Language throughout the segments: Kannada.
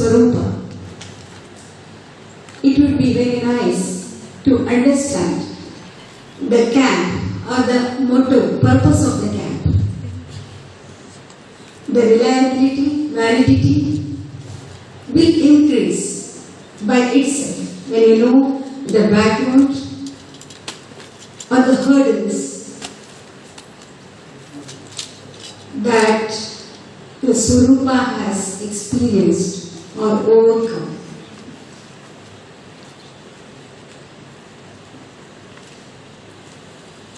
Swarupa, it would be very nice to understand the camp or the motto, purpose of the camp. The reliability, validity will increase by itself when you know the background the hurdles that the Surupa has experienced or overcome.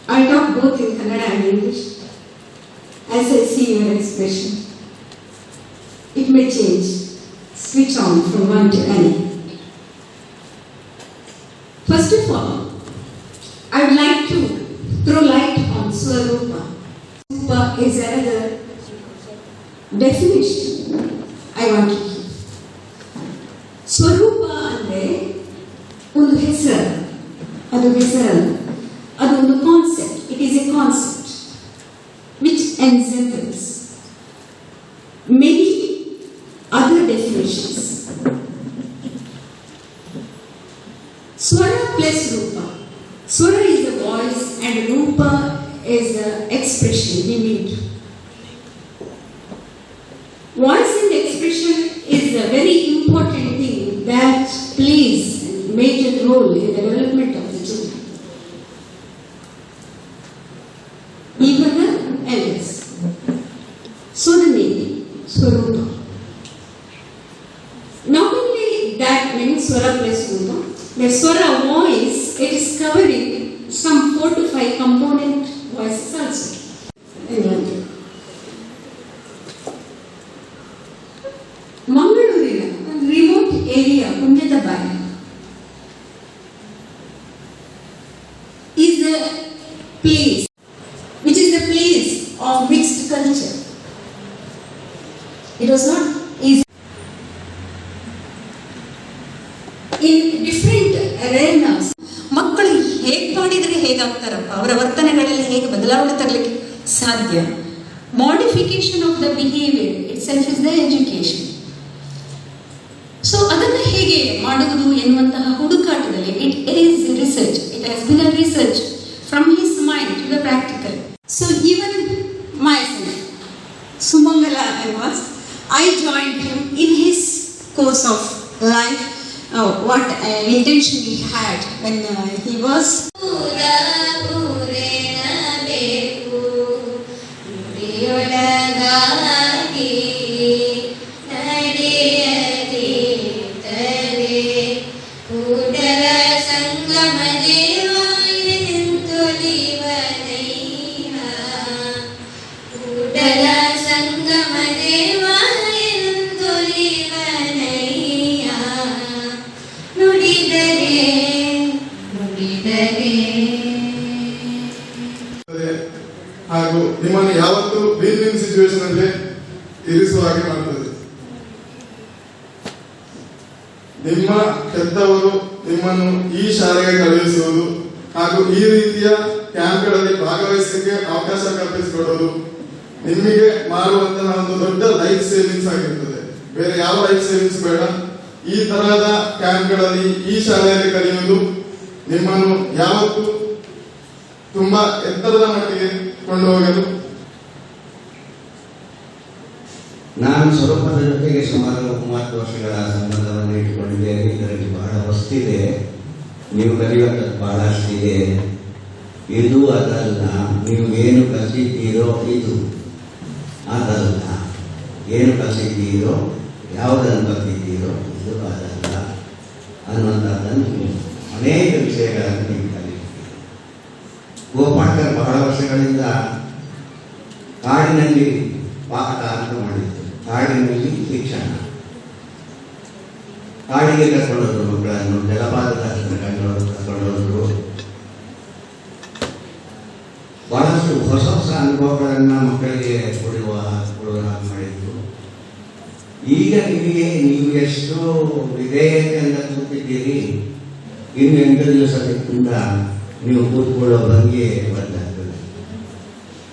I talk both in Kannada and English as I see your expression. It may change. Switch on from one to any. First of all, I would like to throw light on Swarupa. Swarupa is another definition I want Swarupa ಅಂದರೆ ಒಂದು ಹೆಸರು ಅದು ಹೆಸರಲ್ಲ ಅದು ಒಂದು concept it is a concept which ensembles many other definitions swara plus rupa swara is the expression we need Voice and expression is a very important thing that plays a major role in the development of the children. Even the elders. So the name, Swarupa. Not only that means Swara plus Rupa, the Swara voice, it is covering some four to five component voices also. Anyway. ಮಂಗಳೂರಿನ ಒಂದು ರಿಮೋಟ್ ಏರಿಯಾ ಪುಣ್ಯದ ಬಾಯಿ is the place which is the place of mixed culture. It was not ಮಾಡಿದರೆ ಹೇಗಾಗ್ತಾರಪ್ಪ ಅವರ ವರ್ತನೆಗಳಲ್ಲಿ ಹೇಗೆ ಬದಲಾವಣೆ ತರಲಿಕ್ಕೆ ಸಾಧ್ಯ? Modification of the behaviour itself is the education so ಅದನ್ನು ಹೇಗೆ ಮಾಡುವುದು ಎನ್ನುವಂತಹ ಹುಡುಕಾಟದಲ್ಲಿ it is research it has been a research from his mind to the practical so even my Sumangala I was I joined him in his course of life, uh, what uh, intention he had when uh, he was ನಿಮ್ಮ ಹೆತ್ತವರು ನಿಮ್ಮನ್ನು ಈ ಶಾಲೆಗೆ ಕಳುಹಿಸುವುದು ಹಾಗೂ ಈ ರೀತಿಯ ಕ್ಯಾಂಪ್ಗಳಲ್ಲಿ ಭಾಗವಹಿಸಲಿಕ್ಕೆ ಅವಕಾಶ ಕಲ್ಪಿಸಿಕೊಡೋದು. ನಿಮಗೆ ಮಾಡುವಂತಹ ಒಂದು ದೊಡ್ಡ ಲೈಫ್ ಸೇವಿಂಗ್ಸ್ ಆಗಿರ್ತದೆ. ಬೇರೆ ಯಾವ ಲೈಫ್ ಸೇವಿಂಗ್ಸ್ ಬೇಡ. ಈ ತರಹದ ಕ್ಯಾಂಪ್ಗಳಲ್ಲಿ ಈ ಶಾಲೆಯಲ್ಲಿ ಕಲಿಯುವುದು ನಿಮ್ಮನ್ನು ಯಾವತ್ತೂ ತುಂಬಾ ಎತ್ತರದ ಮಟ್ಟಿಗೆ ಕೊಂಡು ಹೋಗಲು ನಾನು ಸ್ವರೂಪದ ಜೊತೆಗೆ ಸುಮಾರು ಮೂವತ್ತು ವರ್ಷಗಳ ಸಂಬಂಧವನ್ನು ಇಟ್ಟುಕೊಂಡಿದ್ದೇನೆ ಇದರಲ್ಲಿ ಬಹಳ ಹೊಸ್ತಿದೆ. ನೀವು ಕಲಿಯುವಂಥದ್ದು ಬಹಳಷ್ಟಿದೆ ಇದು ಅದಲ್ಲ ನೀವು ಏನು ಕಲಿತಿದ್ದೀರೋ ಇದು ಅದಲ್ಲ ಏನು ಕಲಿತಿದ್ದೀರೋ, ಯಾವುದನ್ನು ಕಲಿತಿದ್ದೀರೋ ಇದು ಅದಲ್ಲ ಅನ್ನುವಂಥದ್ದನ್ನು ಅನೇಕ ವಿಷಯಗಳನ್ನು ನೀವು ಕಲಿತೀರಿ ಗೋಪಾಟ್ಕರ್ ಬಹಳ ವರ್ಷಗಳಿಂದ ಕಾಡಿನಲ್ಲಿ ಪಾಠ ಕಾಡಿನಲ್ಲಿ ಶಿಕ್ಷಣ ಕಾಡಿಗೆ ಕರ್ಕೊಂಡೋದ್ರು ಮಕ್ಕಳನ್ನು ಜಲಪಾತದ ಹತ್ರ ಕರ್ಕೊಂಡು ಕರ್ಕೊಂಡೋದ್ರು. ಬಹಳಷ್ಟು ಹೊಸ ಹೊಸ ಅನುಭವಗಳನ್ನು ಮಕ್ಕಳಿಗೆ ಕೊಡುವ ಕೊಡುವ ಮಾಡಿದ್ರು. ಈಗ ನಿಮಗೆ, ನೀವು ಎಷ್ಟು ವಿಧೇಯತೆಯಿಂದ ಕೂತಿದ್ದೀರಿ. ಇನ್ನು ಎಂಟು ದಿವಸದಿಂದ ನೀವು ಕೂತ್ಕೊಳ್ಳೋ ಭಂಗಿ ಬದಲಾಗ್ತದೆ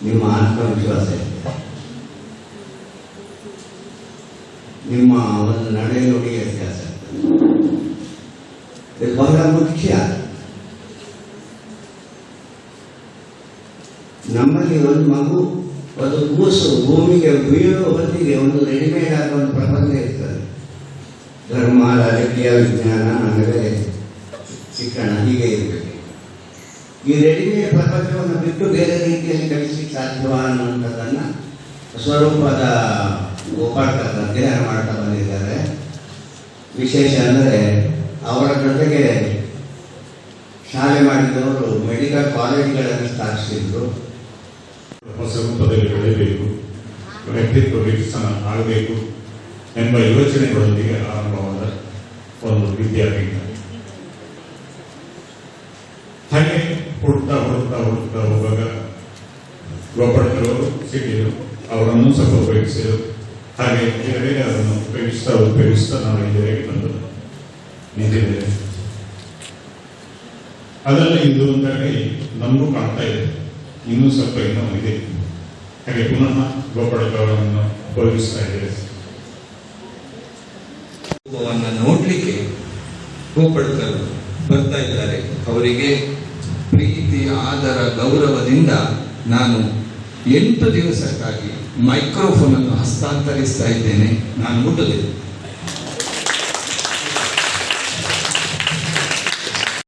ನಿಮ್ಮ ಆತ್ಮವಿಶ್ವಾಸ ಇದೆ ನಿಮ್ಮ ಒಂದು ನಡೆನುಡಿ ವ್ಯತ್ಯಾಸ ಇದು ಬಹಳ ಮುಖ್ಯ. ನಮ್ಮಲ್ಲಿ ಒಂದು ಮಗು, ಒಂದು ಕೂಸು ಭೂಮಿಗೆ ಬೀಳೋ ಹೊತ್ತಿಗೆ ಒಂದು ರೆಡಿಮೇಡ್ ಆದ ಒಂದು ಪ್ರಪಂಚ ಇರ್ತದೆ. ಧರ್ಮ, ರಾಜಕೀಯ, ವಿಜ್ಞಾನ ಆಮೇಲೆ ಶಿಕ್ಷಣ, ಹೀಗೆ ಇರಬೇಕು. ಈ ರೆಡಿಮೇಡ್ ಪ್ರಪಂಚವನ್ನು ಬಿಟ್ಟು ಬೇರೆ ರೀತಿಯಲ್ಲಿ ಕಲಿಸಲಿಕ್ಕೆ ಸಾಧ್ಯವಾ ಅನ್ನುವಂಥದ್ದನ್ನು ಸ್ವರೂಪದ ಗೋಪಾಳ್ಕರ್ ಅಧ್ಯಯನ ಮಾಡ್ತಾ ಬಂದಿದ್ದಾರೆ. ವಿಶೇಷ ಅಂದರೆ ಅವರ ಜೊತೆಗೆ ಶಾಲೆ ಮಾಡಿದವರು ಮೆಡಿಕಲ್ ಕಾಲೇಜ್ಗಳನ್ನು ಸ್ಥಾಪಿಸಿದ್ರು. ಹೊಸ ರೂಪದಲ್ಲಿ ಬೆಳೆಯಬೇಕು ವ್ಯಕ್ತಿತ್ವ ವಿಕಸನ ಆಗಬೇಕು ಎಂಬ ಯೋಚನೆಗಳೊಂದಿಗೆ ಆರಂಭವಾದ ಒಂದು ವಿದ್ಯಾಪೀಠ. ಹಾಗೆ ಹುಡ್ತಾ ಹುಡುಕ್ತಾ ಹುಡುಕ್ತಾ ಹೋಗುವಾಗ ಗೋಪಾಲಕರವರು ಸಿಕ್ಕಿದರು, ಅವರನ್ನು ಸ್ವಲ್ಪ ಉಪಯೋಗಿಸಿದರು. ಹಾಗೆ ಬೇರೆ ಅದನ್ನು ಉಪಯೋಗಿಸ್ತಾ ಉಪಯೋಗಿಸ್ತಾ ನಾವು ಇಲ್ಲಿವರೆಗೆ ಬಂದು ನಿಂತಿದ್ದೇವೆ. ಅದರಲ್ಲಿ ಇದು ಹೇಳಿ ನಮಗೂ ಕಾಣ್ತಾ ಇದೆ. ಇನ್ನೂ ಸ್ವಲ್ಪ ಇನ್ನೂ ಇದೆ. ಹಾಗೆ ಪುನಃ ಗೋಪಡಕವನ್ನು ಉಪಯೋಗಿಸ್ತಾ ಇದ್ದೇವೆ ನೋಡ್ಲಿಕ್ಕೆ ಗೋಪಡಕರು ಬರ್ತಾ ಇದ್ದಾರೆ. ಅವರಿಗೆ ಪ್ರೀತಿ, ಆದರ, ಗೌರವದಿಂದ ನಾನು ಎಂಟು ದಿವಸಕ್ಕಾಗಿ ಮೈಕ್ರೋಫೋನ್ ಅನ್ನು ಹಸ್ತಾಂತರಿಸ್ತಾ ಇದ್ದೇನೆ. ನಾನು ಮುಟ್ಟದೆ.